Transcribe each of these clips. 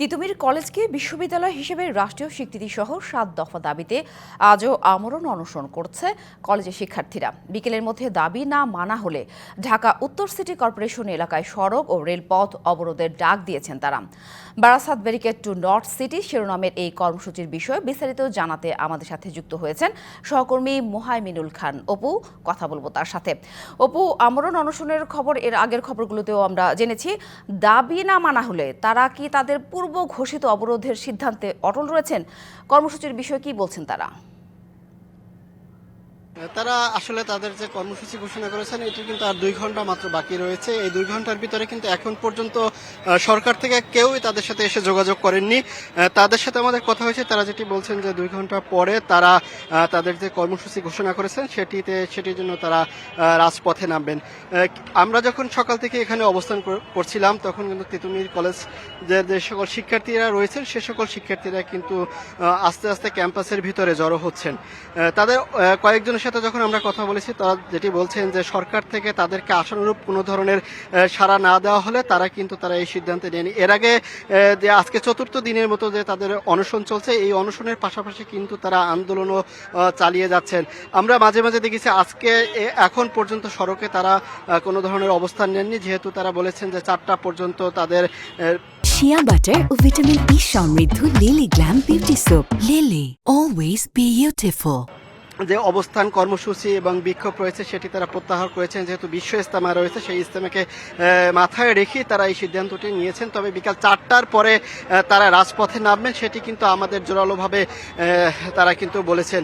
তিতুমির কলেজকে বিশ্ববিদ্যালয় হিসেবে রাষ্ট্রীয় স্বীকৃতি সহ সাত দফা দাবিতে আজও আমরণ অনশন করছে কলেজের শিক্ষার্থীরা। বিকেলের মধ্যে দাবি না মানা হলে ঢাকা উত্তর সিটি কর্পোরেশন এলাকায় সড়ক ও রেলপথ অবরোধের ডাক দিয়েছেন তারা। Barasat barricade to north city শিরোনামের এই কর্মসূচির বিষয়ে বিস্তারিত জানাতে আমাদের সাথে যুক্ত হয়েছেন সহকর্মী মোহাইমিনুল খান। অপু, কথা বলব তার সাথে। অপু, আমরণ অনশনের খবর, এর আগের খবরগুলোতেও আমরা জেনেছি, দাবি না মানা হলে তারা কি তাদের পূর্ব ঘোষিত অবরোধের সিদ্ধান্তে অটল রয়েছেন। কর্মসূচির বিষয়ে কি বলছেন তারা? তারা আসলে তাদের যে কর্মসূচি ঘোষণা করেছেন এটি কিন্তু আর দুই ঘণ্টা মাত্র বাকি রয়েছে। এই দুই ঘণ্টার ভিতরে কিন্তু এখন পর্যন্ত সরকার থেকে কেউই তাদের সাথে এসে যোগাযোগ করেননি। তাদের সাথে আমাদের কথা হয়েছে তারা যেটি বলছেন যে দুই ঘণ্টা পরে তারা তাদের যে কর্মসূচি ঘোষণা করেছেন সেটিতে সেটির জন্য তারা রাজপথে নামবেন। আমরা যখন সকাল থেকে এখানে অবস্থান করছিলাম তখন কিন্তু তিতুমির কলেজ যে যে সকল শিক্ষার্থীরা রয়েছেন সে সকল শিক্ষার্থীরা কিন্তু আস্তে আস্তে ক্যাম্পাসের ভিতরে জড়ো হচ্ছেন। তাদের আহ, কয়েকজনের সাথে যখন আমরা কথা বলেছি, তারা যেটি বলছেন যে সরকার থেকে তাদেরকে আশানুরূপ কোনো ধরনের সাড়া না দেওয়া হলে তারা কিন্তু তারা এই সিদ্ধান্তে নেয়নি। এর আগে যে আজকে চতুর্থ দিনের মতো যে তাদের অনশন চলছে, এই অনশনের পাশাপাশি কিন্তু তারা আন্দোলনও চালিয়ে যাচ্ছেন। আমরা মাঝে মাঝে দেখেছি আজকে এখন পর্যন্ত সড়কে তারা কোনো ধরনের অবস্থান নেননি। যেহেতু তারা বলেছেন যে চারটা পর্যন্ত তাদের শিয়া বাটার ও ভিটামিন ই সমৃদ্ধ Lily glam beauty soap Lily always beautiful যে অবস্থান কর্মসূচি এবং বিক্ষোভ রয়েছে সেটি তারা প্রত্যাহার করেছেন। যেহেতু বিশ্ব ইস্তেমা রয়েছে, সেই ইস্তেমাকে মাথায় রেখে তারা এই সিদ্ধান্তটি নিয়েছেন। তবে বিকাল চারটার পরে তারা রাজপথে নামবেন, সেটি কিন্তু আমাদের জোরালোভাবে তারা কিন্তু বলেছেন।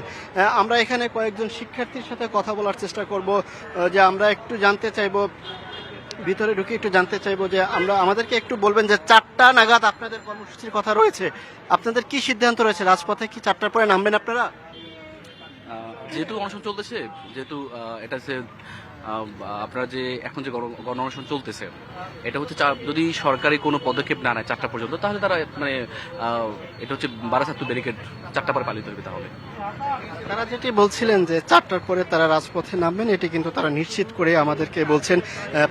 আমরা এখানে কয়েকজন শিক্ষার্থীর সাথে কথা বলার চেষ্টা করব যে আমরা একটু জানতে চাইব, ভিতরে ঢুকে একটু জানতে চাইব যে আমরা, আমাদেরকে একটু বলবেন যে চারটা নাগাদ আপনাদের কর্মসূচির কথা রয়েছে। আপনাদের কি সিদ্ধান্ত রয়েছে? রাজপথে কি চারটার পরে নামবেন আপনারা? যেহেতু অনশন চলতেছে, যেহেতু এটা যে আপনার যে এখন যে গণ- অনশন চলতেছে, এটা হচ্ছে যদি সরকারি কোনো পদক্ষেপ না নেয় চারটা পর্যন্ত, তাহলে তারা মানে এটা হচ্ছে বারাসাত্তু ব্যারিকেড চারটা পরে পালিত হবে তাহলে। তারা যেটি বলছিলেন যে চারটার পরে তারা রাজপথে নামবেন, এটি কিন্তু তারা নিশ্চিত করে আমাদেরকে বলছেন।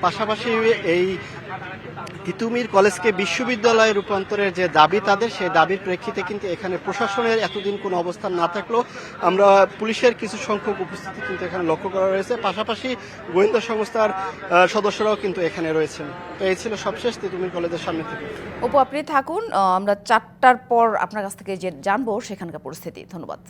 পাশাপাশি এই তিতুমির কলেজকে বিশ্ববিদ্যালয়ে রূপান্তরের যে দাবি তাদের, সেই দাবির প্রেক্ষিতে কিন্তু এখানে প্রশাসনের এতদিন কোনো অবস্থান না থাকলেও আমরা পুলিশের কিছু সংখ্যক উপস্থিতি কিন্তু এখানে লক্ষ্য করা রয়েছে পাশাপাশি গোয়েন্দা সংস্থার সদস্যরাও কিন্তু এখানে রয়েছেন। এই ছিল সবশেষ তিতুমির কলেজের সামনে থেকে। অপু, আপনি থাকুন। আমরা চারটার পর আপনার কাছ থেকে যে জানব সেখানকার পরিস্থিতি। ধন্যবাদ।